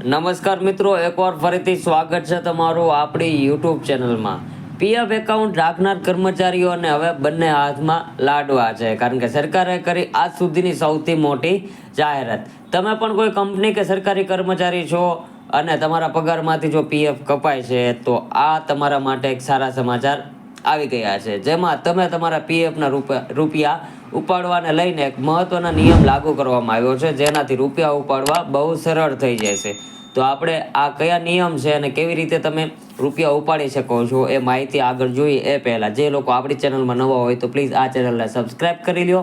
નમસ્કાર મિત્રો, એકવાર ફરીથી સ્વાગત છે તમારું આપણી યુટ્યુબ ચેનલમાં. પીએફ એકાઉન્ટ રાખનાર કર્મચારીઓને હવે બંને હાથમાં લાડવા છે, કારણ કે સરકારે કરી આજ સુધીની સૌથી મોટી જાહેરાત. તમે પણ કોઈ કંપની કે સરકારી કર્મચારી છો અને તમારા પગારમાંથી જો પીએફ કપાય છે, તો આ તમારા માટે એક સારા સમાચાર આવી ગયા છે. જેમાં તમે તમારા પીએફના રૂપિયા ઉપાડવાને લઈને એક મહત્વના નિયમ લાગુ કરવામાં આવ્યો છે, જેનાથી રૂપિયા ઉપાડવા બહુ સરળ થઈ જશે તો આપણે આ કયા નિયમ છે અને કેવી રીતે તમે રૂપિયા ઉપાડી શકો છો એ માહિતી આગળ જોઈએ એ પહેલાં. જે લોકો આપણી ચેનલમાં નવા હોય તો પ્લીઝ આ ચેનલને સબસ્ક્રાઇબ કરી લ્યો.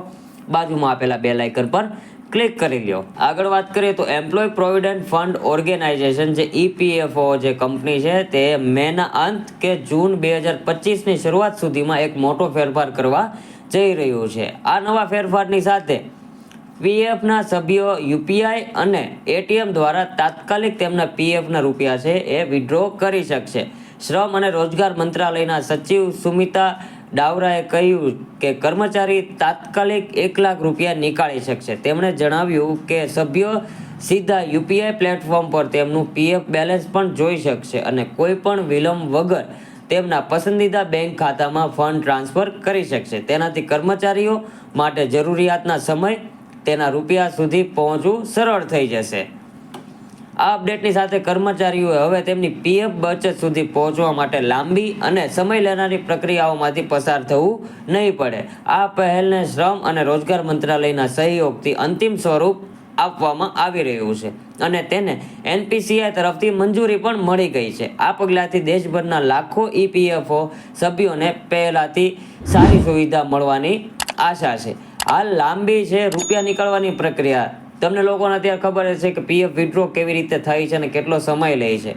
બાજુમાં આપેલા બે લાઇકન પર ક્લિક કરી લ્યો. આગળ વાત કરીએ તો એમ્પ્લોય પ્રોવિડન્ટ ફંડ ઓર્ગેનાઇઝેશન જે ઈપીએફઓ જે કંપની છે તે મેના અંત કે જૂન બે હજાર પચીસની શરૂઆત સુધીમાં એક મોટો ફેરફાર કરવા જઈ રહ્યું છે. આ નવા ફેરફારની સાથે પીએફના સભ્યો યુપીઆઈ અને એટીએમ દ્વારા તાત્કાલિક તેમના પીએફના રૂપિયા છે એ વિડ્રો કરી શકશે. શ્રમ અને રોજગાર મંત્રાલયના સચિવ સુમિતા ડાવરાએ કહ્યું કે કર્મચારી તાત્કાલિક એક લાખ રૂપિયા નીકાળી શકશે. તેમણે જણાવ્યું કે સભ્યો સીધા યુપીઆઈ પ્લેટફોર્મ પર તેમનું પીએફ બેલેન્સ પણ જોઈ શકશે અને કોઈ પણ વિલંબ વગર તેમના પસંદીદા બેંક ખાતામાં ફંડ ટ્રાન્સફર કરી શકશે. તેનાથી કર્મચારીઓ માટે જરૂરિયાતના સમય તેના રૂપિયા સુધી પહોંચવું સરળ થઈ જશે. આ અપડેટની સાથે કર્મચારીઓએ હવે તેમની પીએફ બચત સુધી પહોંચવા માટે લાંબી અને સમય લેનારી પ્રક્રિયાઓમાંથી પસાર થવું નહીં પડે. આ પહેલને શ્રમ અને રોજગાર મંત્રાલયના સહયોગથી અંતિમ સ્વરૂપ આપવામાં આવી રહ્યું છે અને તેને એનપીસીઆઈ તરફથી મંજૂરી પણ મળી ગઈ છે. આ પગલાંથી દેશભરના લાખો ઈપીએફઓ સભ્યોને પહેલાથી સારી સુવિધા મળવાની આશા છે. હાલ લાંબી છે, રૂપિયા નીકળવાની પ્રક્રિયા. તમને લોકોને અત્યારે ખબર છે કે પીએફ વિડ્રો કેવી રીતે થાય છે અને કેટલો સમય લે છે.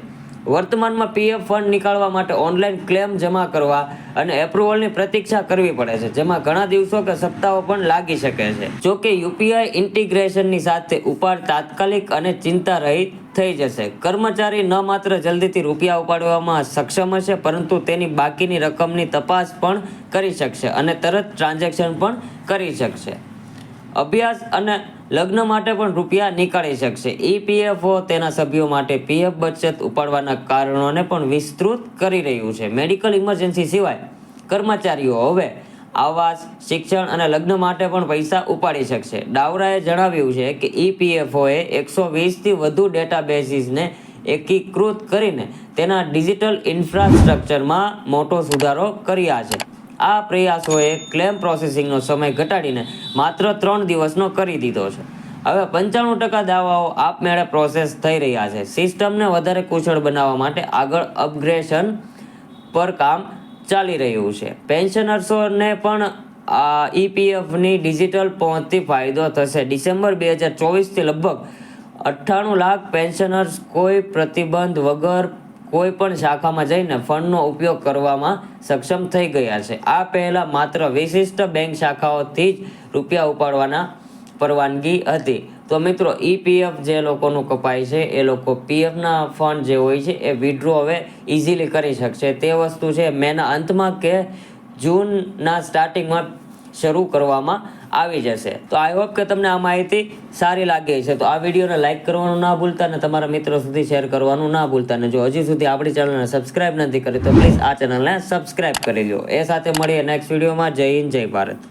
વર્તમાનમાં પીએફ ફંડ નીકાળવા માટે ઓનલાઈન ક્લેમ જમા કરવા અને એપ્રુવલની પ્રતીક્ષા કરવી પડે છે. જેમાં ઘણા દિવસો કે સપ્તાહો પણ લાગી શકે છે. જો કે યુપીઆઈ ઇન્ટિગ્રેશનની સાથે ઉપાડ તાત્કાલિક અને ચિંતા રહિત થઈ જશે. કર્મચારી ન માત્ર જલ્દીથી રૂપિયા ઉપાડવામાં સક્ષમ હશે, પરંતુ તેની બાકીની રકમની તપાસ પણ કરી શકશે અને તરત ટ્રાન્ઝેક્શન પણ કરી શકશે. અભ્યાસ અને લગ્ન માટે પણ રૂપિયા નીકાળી શકશે. ઈપીએફઓ તેના સભ્યો માટે પીએફ બચત ઉપાડવાના કારણોને પણ વિસ્તૃત કરી રહ્યું છે. મેડિકલ ઇમરજન્સી સિવાય કર્મચારીઓ હવે આવાસ, શિક્ષણ અને લગ્ન માટે પણ પૈસા ઉપાડી શકશે. ડાવરાએ જણાવ્યું છે કે ઈપીએફઓએ એકસો વીસથી વધુ ડેટાબેસીસને એકીકૃત કરીને તેના ડિજિટલ ઇન્ફ્રાસ્ટ્રક્ચરમાં મોટો સુધારો કર્યા છે. આ પ્રયાસોએ ક્લેમ પ્રોસેસિંગનો સમય ઘટાડીને માત્ર ત્રણ દિવસનો કરી દીધો છે. હવે પંચાણું ટકા દાવાઓ આપમેળે પ્રોસેસ થઈ રહ્યા છે. સિસ્ટમને વધારે કુશળ બનાવવા માટે આગળ અપગ્રેશન પર કામ ચાલી રહ્યું છે. પેન્શનર્સોને પણ આ ઈપીએફની ડિજિટલ પહોંચથી ફાયદો થશે. ડિસેમ્બર બે હજાર ચોવીસથી લગભગ અઠ્ઠાણું લાખ પેન્શનર્સ કોઈ પ્રતિબંધ વગર કોઈ પણ શાખામાં જઈને ફંડનો ઉપયોગ કરવામાં સક્ષમ થઈ ગયા છે. આ પહેલા માત્ર વિશિષ્ટ બેંક શાખાઓથી જ રૂપિયા ઉપાડવાના પરવાનગી હતી. તો મિત્રો ઈપીએફ જે લોકોનું કપાય છે, એ લોકો પીએફના ફંડ જે હોય છે, એ વિડ્રો હવે ઇઝીલી કરી શકશે. તે વસ્તુ છે, મેના અંતમાં કે જૂનના સ્ટાર્ટિંગમાં શરૂ કરવામાં આવી જશે. તો આઈ હોપ કે તમને આ માહિતી સારી લાગી છે તો આ વિડીયોને લાઇક કરવાનું ના ભૂલતા અને તમારા મિત્રો સુધી શેર કરવાનું ના ભૂલતા. અને જો હજી સુધી આપણી ચેનલને સબસ્ક્રાઇબ નથી કરી, તો પ્લીઝ આ ચેનલને સબસ્ક્રાઇબ કરી લો એ સાથે મળીએ નેક્સ્ટ વિડીયોમાં. જય હિન્દ, જય ભારત.